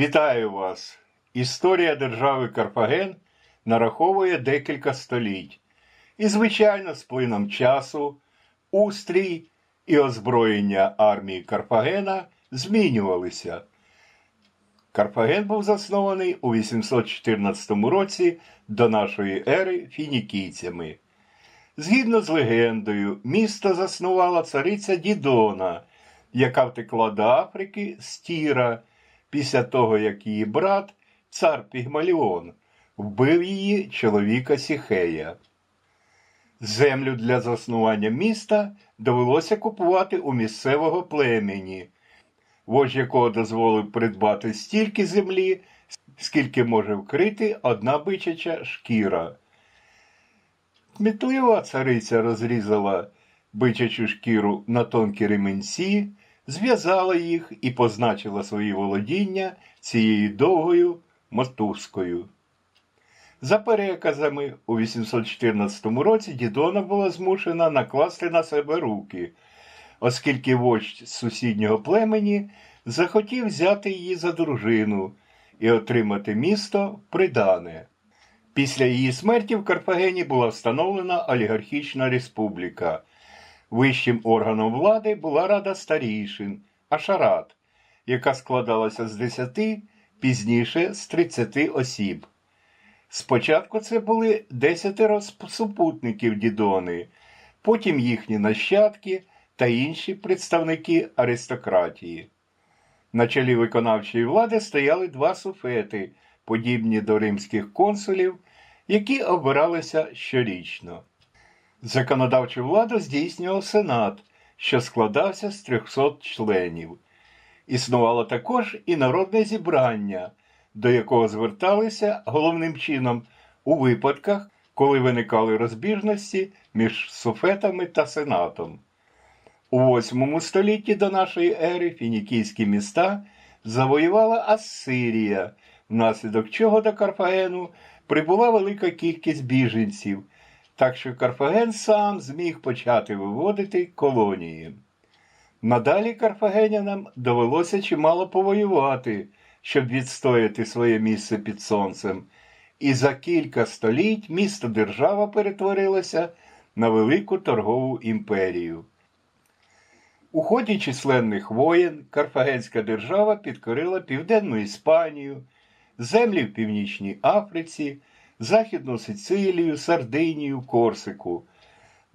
Вітаю вас! Історія держави Карфаген нараховує декілька століть. І, звичайно, з плином часу устрій і озброєння армії Карфагена змінювалися. Карфаген був заснований у 814 році до нашої ери фінікійцями. Згідно з легендою, місто заснувала цариця Дідона, яка втекла до Африки з Тіра після того, як її брат, цар Пігмаліон, вбив її чоловіка Сіхея. Землю для заснування міста довелося купувати у місцевого племені, вождь якого дозволив придбати стільки землі, скільки може вкрити одна бичача шкіра. Кмітлива цариця розрізала бичачу шкіру на тонкі ременці, зв'язала їх і позначила свої володіння цією довгою мотузкою. За переказами, у 814 році Дідона була змушена накласти на себе руки, оскільки вождь з сусіднього племені захотів взяти її за дружину і отримати місто придане. Після її смерті в Карфагені була встановлена олігархічна республіка. Вищим органом влади була Рада старійшин Ашарат, яка складалася з 10, пізніше з 30 осіб. Спочатку це були десятеро супутників Дідони, потім їхні нащадки та інші представники аристократії. На чолі виконавчої влади стояли два суфети, подібні до римських консулів, які обиралися щорічно. Законодавчу владу здійснював Сенат, що складався з 300 членів. Існувало також і народне зібрання, до якого зверталися головним чином у випадках, коли виникали розбіжності між суфетами та сенатом. У VIII столітті до нашої ери фінікійські міста завоювала Ассирія, внаслідок чого до Карфагену прибула велика кількість біженців, так що Карфаген сам зміг почати виводити колонії. Надалі карфагенянам довелося чимало повоювати, щоб відстояти своє місце під сонцем, і за кілька століть місто держава перетворилося на велику торгову імперію. У ході численних воєн Карфагенська держава підкорила Південну Іспанію, землі в Північній Африці, Західну Сицилію, Сардинію, Корсику.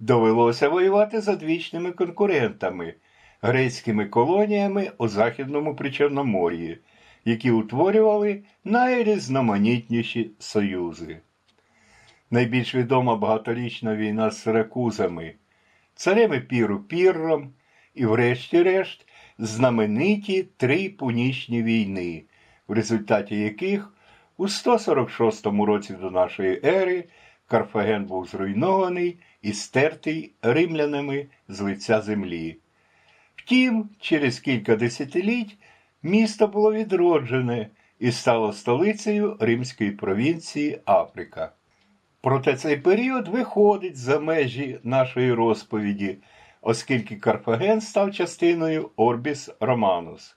Довелося воювати з одвічними конкурентами, грецькими колоніями у Західному Причорномор'ї, які утворювали найрізноманітніші союзи. Найбільш відома багаторічна війна з Сиракузами, царем Епіру Пірром і, врешті-решт, знамениті три пунічні війни, в результаті яких у 146 році до нашої ери Карфаген був зруйнований і стертий римлянами з лиця землі. Втім, через кілька десятиліть місто було відроджене і стало столицею римської провінції Африка. Проте цей період виходить за межі нашої розповіді, оскільки Карфаген став частиною Орбіс Романус.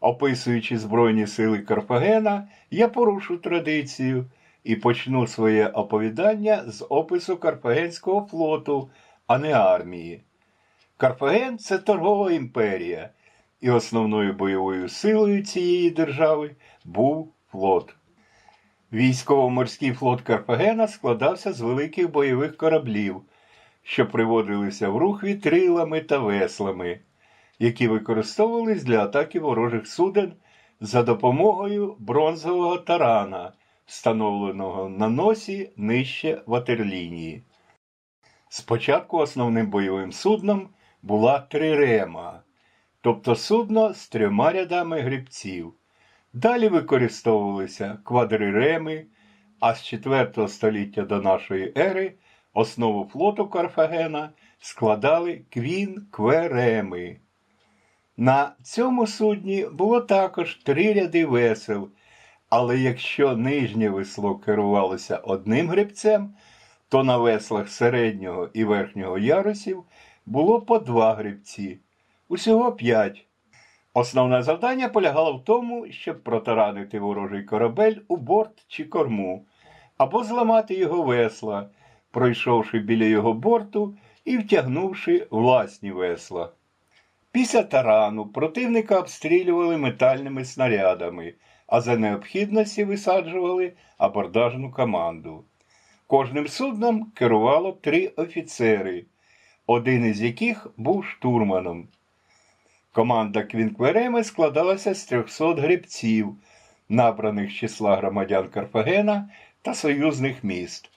Описуючи Збройні сили Карфагена, я порушу традицію і почну своє оповідання з опису Карфагенського флоту, а не армії. Карфаген це торгова імперія, і основною бойовою силою цієї держави був флот. Військово-морський флот Карфагена складався з великих бойових кораблів, що приводилися в рух вітрилами та веслами, які використовувались для атаки ворожих суден за допомогою бронзового тарана, встановленого на носі нижче ватерлінії. Спочатку основним бойовим судном була трирема, тобто судно з трьома рядами грибців. Далі використовувалися квадриреми, а з 4 століття до нашої ери основу флоту Карфагена складали квінквереми. На цьому судні було також три ряди весел, але якщо нижнє весло керувалося одним гребцем, то на веслах середнього і верхнього ярусів було по два гребці, усього п'ять. Основне завдання полягало в тому, щоб протаранити ворожий корабель у борт чи корму, або зламати його весла, пройшовши біля його борту і втягнувши власні весла. Після тарану противника обстрілювали метальними снарядами, а за необхідності висаджували абордажну команду. Кожним судном керувало три офіцери, один із яких був штурманом. Команда Квінквереми складалася з 300 гребців, набраних з числа громадян Карфагена та союзних міст.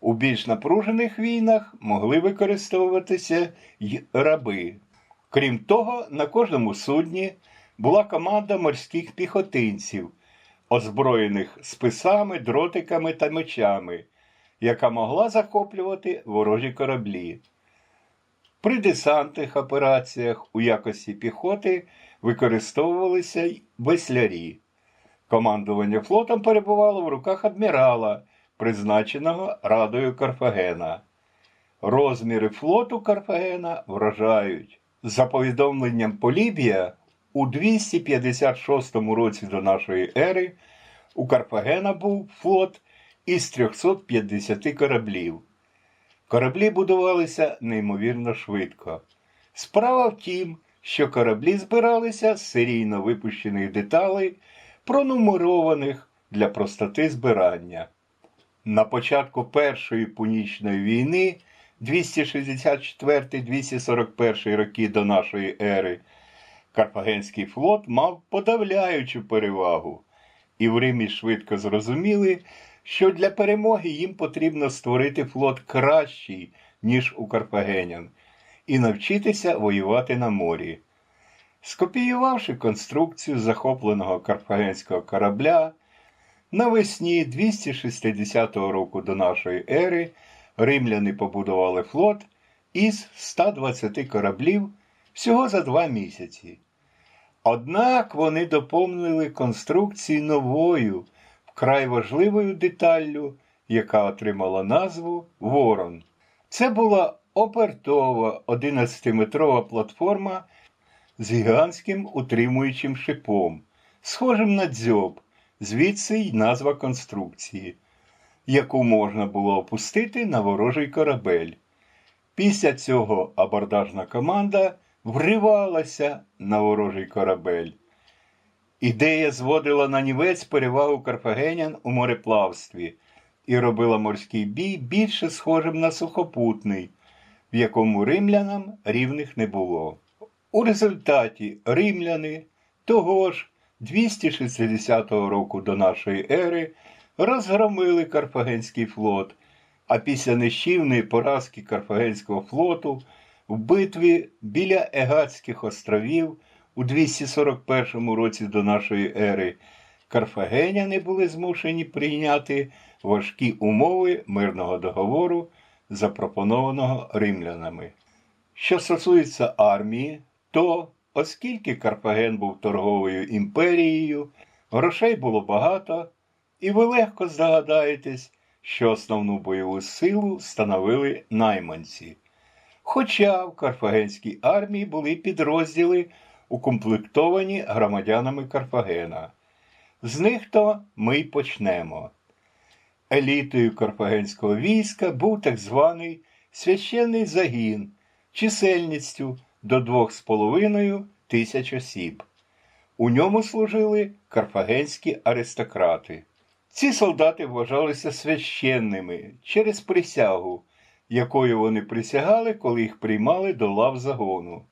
У більш напружених війнах могли використовуватися й раби. Крім того, на кожному судні була команда морських піхотинців, озброєних списами, дротиками та мечами, яка могла захоплювати ворожі кораблі. При десантних операціях у якості піхоти використовувалися й веслярі. Командування флотом перебувало в руках адмірала, призначеного Радою Карфагена. Розміри флоту Карфагена вражають. За повідомленням Полібія, у 256 році до нашої ери у Карфагена був флот із 350 кораблів. Кораблі будувалися неймовірно швидко. Справа в тім, що кораблі збиралися з серійно випущених деталей, пронумерованих для простоти збирання. На початку Першої пунічної війни 264-241 роки до нашої ери Карфагенський флот мав подавляючу перевагу, і в Римі швидко зрозуміли, що для перемоги їм потрібно створити флот кращий, ніж у карфагенян, і навчитися воювати на морі. Скопіювавши конструкцію захопленого карфагенського корабля, навесні 260 року до нашої ери римляни побудували флот із 120 кораблів всього за два місяці. Однак вони доповнили конструкцію новою, вкрай важливою деталлю, яка отримала назву Ворон. Це була обертова 11-метрова платформа з гігантським утримуючим шипом, схожим на дзьоб, звідси й назва конструкції, яку можна було опустити на ворожий корабель. Після цього абордажна команда вривалася на ворожий корабель. Ідея зводила на нівець перевагу карфагенян у мореплавстві і робила морський бій більше схожим на сухопутний, в якому римлянам рівних не було. У результаті римляни того ж 260 року до нашої ери розгромили Карфагенський флот, а після нищівної поразки Карфагенського флоту в битві біля Егатських островів у 241 році до нашої ери карфагеняни були змушені прийняти важкі умови мирного договору, запропонованого римлянами. Що стосується армії, то, оскільки Карфаген був торговою імперією, грошей було багато, і ви легко здогадаєтесь, що основну бойову силу становили найманці. Хоча в Карфагенській армії були підрозділи, укомплектовані громадянами Карфагена. З них то ми й почнемо. Елітою карфагенського війська був так званий священний загін чисельністю до 2,5 тисяч осіб. У ньому служили карфагенські аристократи. Ці солдати вважалися священними через присягу, якою вони присягали, коли їх приймали до лав загону.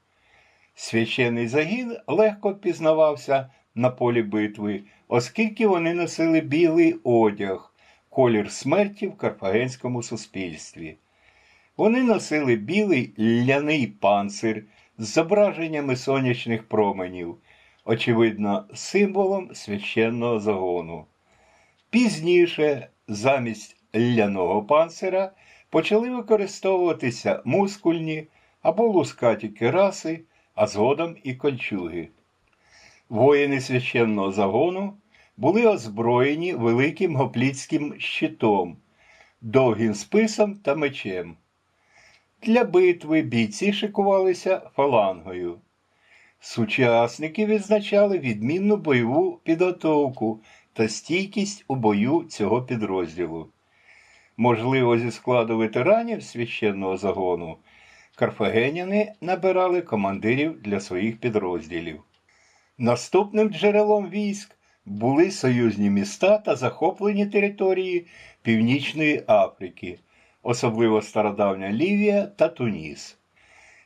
Священний загін легко пізнавався на полі битви, оскільки вони носили білий одяг, колір смерті в карфагенському суспільстві. Вони носили білий ляний панцир з зображеннями сонячних променів, очевидно, символом священного загону. Пізніше, замість ляного панцира, почали використовуватися мускульні або лускаті кераси а згодом і кольчуги. Воїни священного загону були озброєні великим гоплітським щитом, довгим списом та мечем. Для битви бійці шикувалися фалангою. Сучасники відзначали відмінну бойову підготовку та стійкість у бою цього підрозділу. Можливо, зі складу ветеранів священного загону карфагеняни набирали командирів для своїх підрозділів. Наступним джерелом військ були союзні міста та захоплені території Північної Африки, особливо стародавня Лівія та Туніс.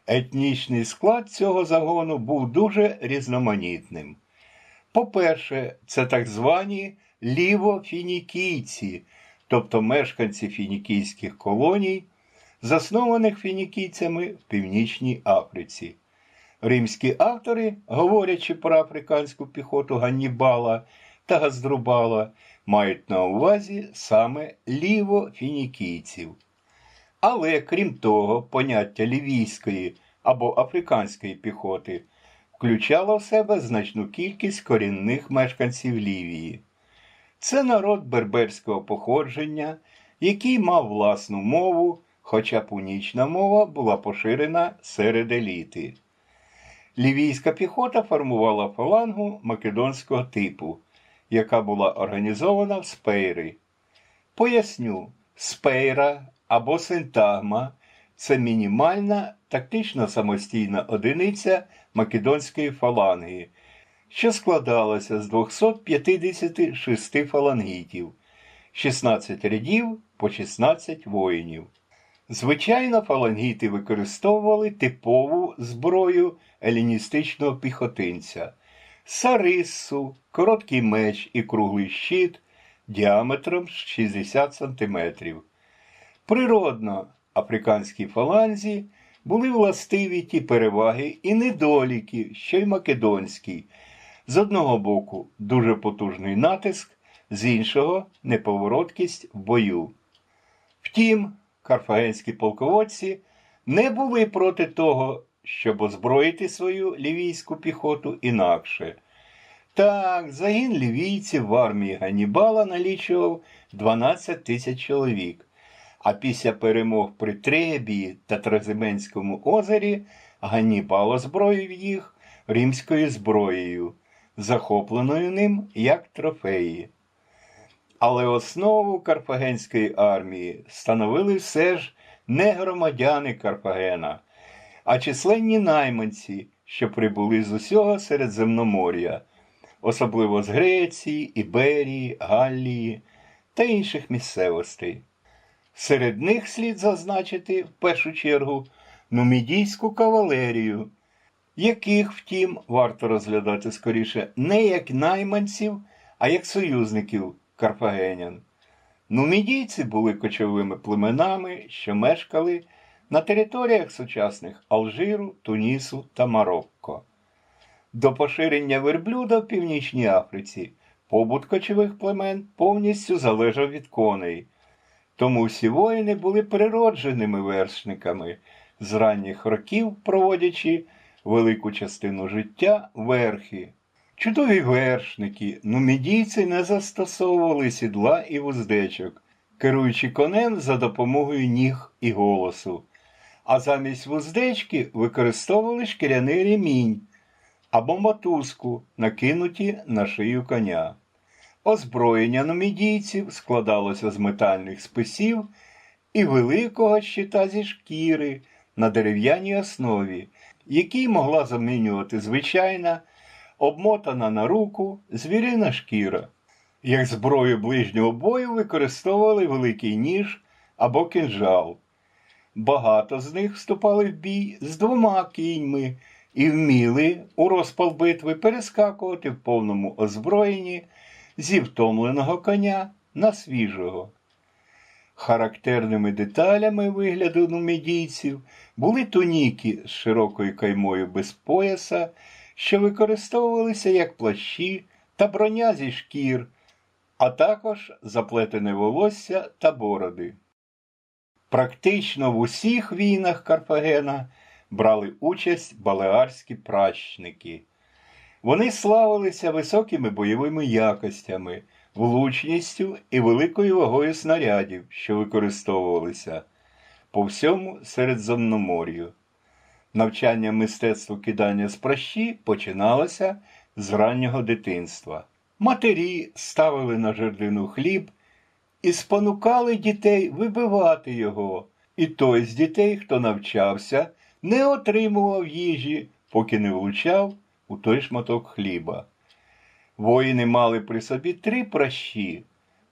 Етнічний склад цього загону був дуже різноманітним. По-перше, це так звані лівофінікійці, тобто мешканці фінікійських колоній, заснованих фінікійцями в Північній Африці. Римські автори, говорячи про африканську піхоту Ганнібала та Газдрубала, мають на увазі саме лівофінікійців. Але крім того, поняття лівійської або африканської піхоти включало в себе значну кількість корінних мешканців Лівії. Це народ берберського походження, який мав власну мову, хоча пунічна мова була поширена серед еліти. Лівійська піхота формувала фалангу македонського типу, яка була організована в спейри. Поясню, спейра або синтагма це мінімальна тактично самостійна одиниця македонської фаланги, що складалася з 256 фалангітів, 16 рядів по 16 воїнів. Звичайно, фалангіти використовували типову зброю еліністичного піхотинця сариссу, короткий меч і круглий щит діаметром 60 см. Природно, африканській фаланзі були властиві ті переваги і недоліки, що й македонській. З одного боку, дуже потужний натиск, з іншого неповороткість в бою. Втім, карфагенські полководці не були проти того, щоб озброїти свою лівійську піхоту інакше. Так, загін лівійців в армії Ганнібала налічував 12 тисяч чоловік, а після перемог при Требії та Тразименському озері Ганнібал озброїв їх римською зброєю, захопленою ним як трофеї. Але основу карфагенської армії становили все ж не громадяни Карфагена, а численні найманці, що прибули з усього Середземномор'я, особливо з Греції, Іберії, Галлії та інших місцевостей. Серед них слід зазначити в першу чергу нумідійську кавалерію, яких, втім, варто розглядати скоріше не як найманців, а як союзників карфагенян. Нумідійці були кочовими племенами, що мешкали на територіях сучасних Алжиру, Тунісу та Марокко. До поширення верблюда в Північній Африці побут кочових племен повністю залежав від коней, тому всі воїни були природженими вершниками, з ранніх років проводячи велику частину життя верхи. Чудові вершники, нумідійці не застосовували сідла і вуздечок, керуючи конем за допомогою ніг і голосу, а замість вуздечки використовували шкіряний ремінь або мотузку, накинуті на шию коня. Озброєння нумідійців складалося з метальних списів і великого щита зі шкіри на дерев'яній основі, який могла замінювати звичайна, обмотана на руку звірина шкіра. Як зброю ближнього бою використовували великий ніж або кинжал. Багато з них вступали в бій з двома кіньми і вміли у розпал битви перескакувати в повному озброєнні зі втомленого коня на свіжого. Характерними деталями вигляду нумідійців були туніки з широкою каймою без пояса, що використовувалися як плащі та броня зі шкір, а також заплетене волосся та бороди. Практично в усіх війнах Карфагена брали участь балеарські пращники. Вони славилися високими бойовими якостями, влучністю і великою вагою снарядів, що використовувалися по всьому Середземномор'ю. Навчання мистецтву кидання з пращі починалося з раннього дитинства. Матері ставили на жердину хліб і спонукали дітей вибивати його, і той з дітей, хто навчався, не отримував їжі, поки не влучав у той шматок хліба. Воїни мали при собі три пращі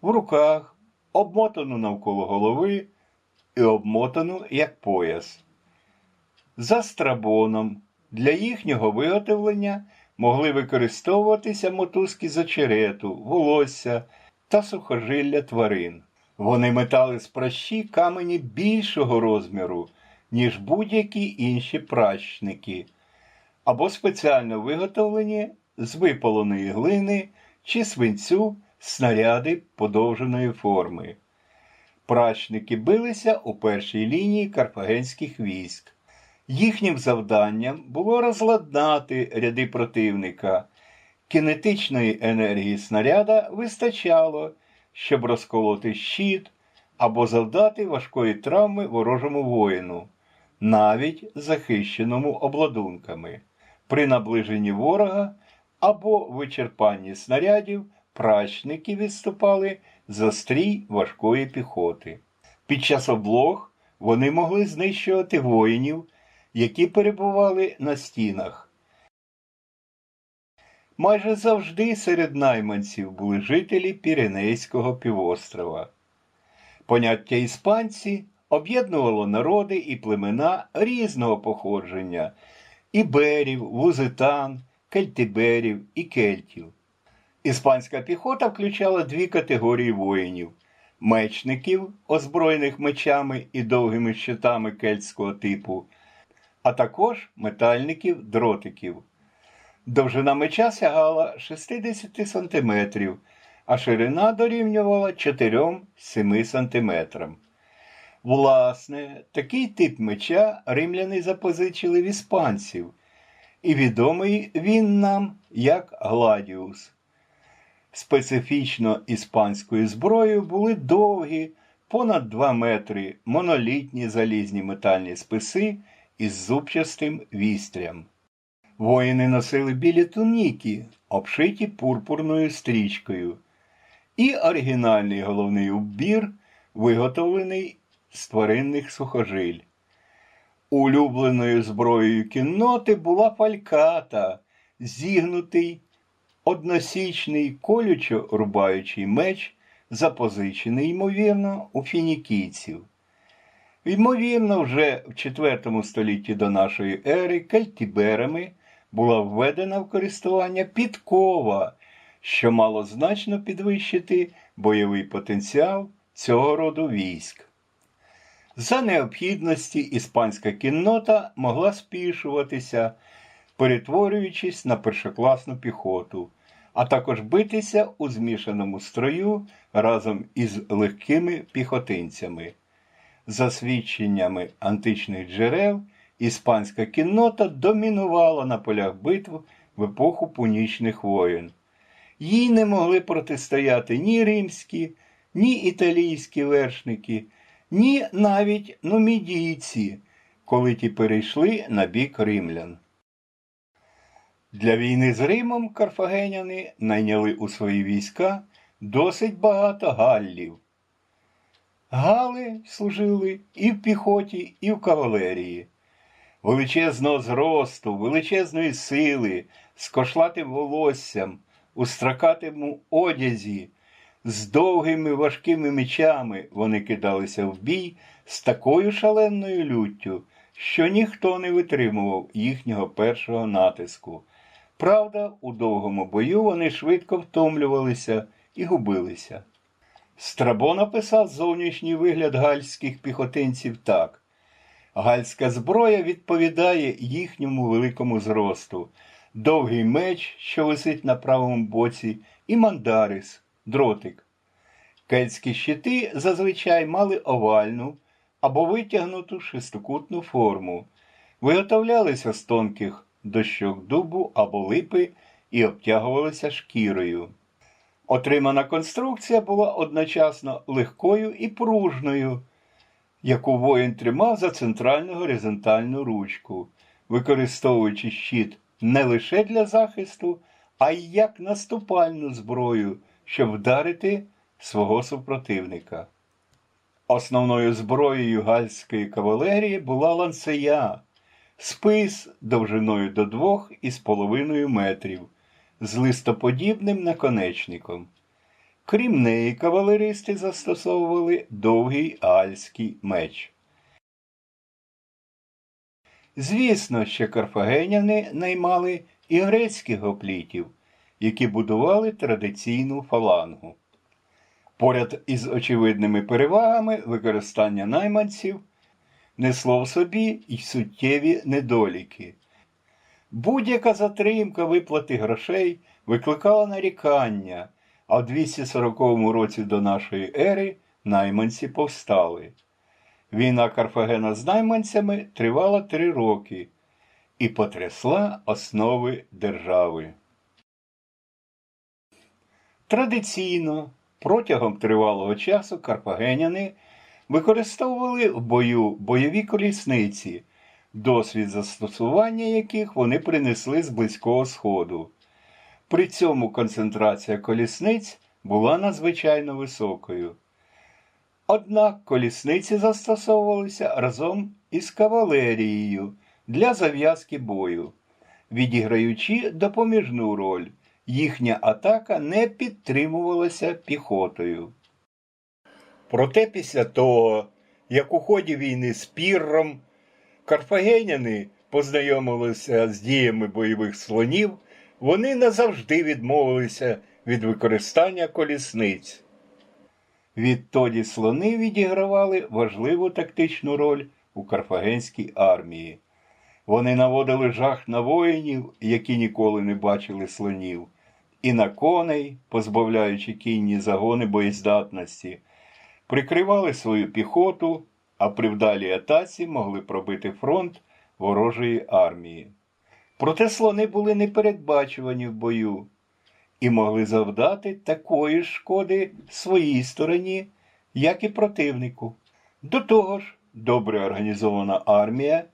в руках, обмотану навколо голови і обмотану як пояс. За страбоном для їхнього виготовлення могли використовуватися мотузки з очерету, волосся та сухожилля тварин. Вони метали з пращі камені більшого розміру, ніж будь-які інші пращники, або спеціально виготовлені з випаленої глини чи свинцю снаряди подовженої форми. Пращники билися у першій лінії карфагенських військ. Їхнім завданням було розладнати ряди противника. Кінетичної енергії снаряда вистачало, щоб розколоти щит або завдати важкої травми ворожому воїну, навіть захищеному обладунками. При наближенні ворога або вичерпанні снарядів прачники відступали за стрій важкої піхоти. Під час облог вони могли знищувати воїнів, які перебували на стінах. Майже завжди серед найманців були жителі Піренейського півострова. Поняття іспанці об'єднувало народи і племена різного походження іберів, лузитан, кельтиберів і кельтів. Іспанська піхота включала дві категорії воїнів мечників, озброєних мечами і довгими щитами кельтського типу, а також метальників дротиків. Довжина меча сягала 60 см, а ширина дорівнювала 4-7 см. Власне, такий тип меча римляни запозичили в іспанців, і відомий він нам як гладіус. Специфічно іспанською зброєю були довгі, понад 2 метри монолітні залізні метальні списи із зубчастим вістрям. Воїни носили білі туніки, обшиті пурпурною стрічкою, і оригінальний головний убір, виготовлений з тваринних сухожиль. Улюбленою зброєю кінноти була пальката, зігнутий односічний колючо рубаючий меч, запозичений, ймовірно, у фінікійців. Ймовірно, вже в IV столітті до нашої ери кельтіберами була введена в користування підкова, що мало значно підвищити бойовий потенціал цього роду військ. За необхідності іспанська кіннота могла спішуватися, перетворюючись на першокласну піхоту, а також битися у змішаному строю разом із легкими піхотинцями. За свідченнями античних джерел, іспанська кіннота домінувала на полях битв в епоху пунічних воєн. Їй не могли протистояти ні римські, ні італійські вершники, ні навіть нумідійці, коли ті перейшли на бік римлян. Для війни з Римом карфагеняни найняли у свої війська досить багато галлів. Гали служили і в піхоті, і в кавалерії. Величезного зросту, величезної сили, з кошлатим волоссям, у стракатому одязі, з довгими важкими мечами вони кидалися в бій з такою шаленою люттю, що ніхто не витримував їхнього першого натиску. Правда, у довгому бою вони швидко втомлювалися і губилися. Страбон описав зовнішній вигляд гальських піхотинців так. Гальська зброя відповідає їхньому великому зросту, довгий меч, що висить на правому боці, і мандарис, дротик. Кельтські щити зазвичай мали овальну або витягнуту шестикутну форму. виготовлялися з тонких дощок дубу або липи і обтягувалися шкірою. Отримана конструкція була одночасно легкою і пружною, яку воїн тримав за центральну горизонтальну ручку, використовуючи щит не лише для захисту, а й як наступальну зброю, щоб вдарити свого супротивника. Основною зброєю гальської кавалерії була ланцея, спис довжиною до двох із половиною метрів з листоподібним наконечником. Крім неї, кавалеристи застосовували довгий альський меч. Звісно, що карфагеняни наймали і грецьких гоплітів, які будували традиційну фалангу. Поряд із очевидними перевагами використання найманців несло в собі й суттєві недоліки. Будь-яка затримка виплати грошей викликала нарікання, а в 240 році до нашої ери найманці повстали. Війна Карфагена з найманцями тривала три роки і потрясла основи держави. Традиційно протягом тривалого часу карфагеняни використовували в бою бойові колісниці, досвід застосування яких вони принесли з Близького Сходу. При цьому концентрація колісниць була надзвичайно високою. Однак колісниці застосовувалися разом із кавалерією для зав'язки бою, відіграючи допоміжну роль. Їхня атака не підтримувалася піхотою. Проте після того, як у ході війни з Пірром карфагеняни познайомилися з діями бойових слонів, вони назавжди відмовилися від використання колісниць. Відтоді слони відігравали важливу тактичну роль у карфагенській армії. Вони наводили жах на воїнів, які ніколи не бачили слонів, і на коней, позбавляючи кінні загони боєздатності, прикривали свою піхоту, а при вдалій атаці могли пробити фронт ворожої армії. Проте слони були непередбачувані в бою і могли завдати такої ж шкоди своїй стороні, як і противнику. До того ж, добре організована армія,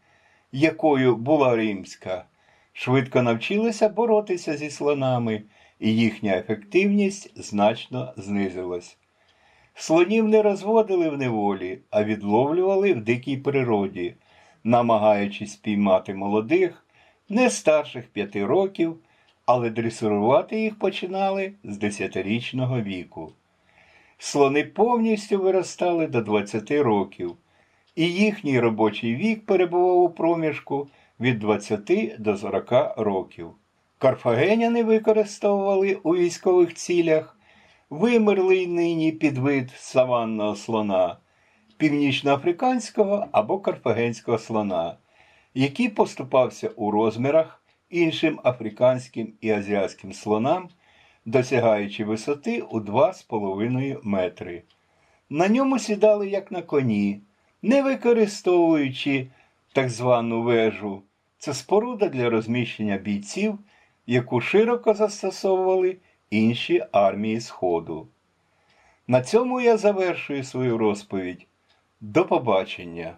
якою була римська, швидко навчилася боротися зі слонами, і їхня ефективність значно знизилась. Слонів не розводили в неволі, а відловлювали в дикій природі, намагаючись піймати молодих, не старших п'яти років, але дресирувати їх починали з десятирічного віку. Слони повністю виростали до 20 років, і їхній робочий вік перебував у проміжку від 20 до 40 років. Карфагеняни використовували у військових цілях вимерлий нині підвид саванного слона, північноафриканського або карфагенського слона, який поступався у розмірах іншим африканським і азіатським слонам, досягаючи висоти у 2,5 метри. На ньому сідали як на коні, не використовуючи так звану вежу. Це споруда для розміщення бійців, яку широко застосовували інші армії Сходу. На цьому я завершую свою розповідь. До побачення!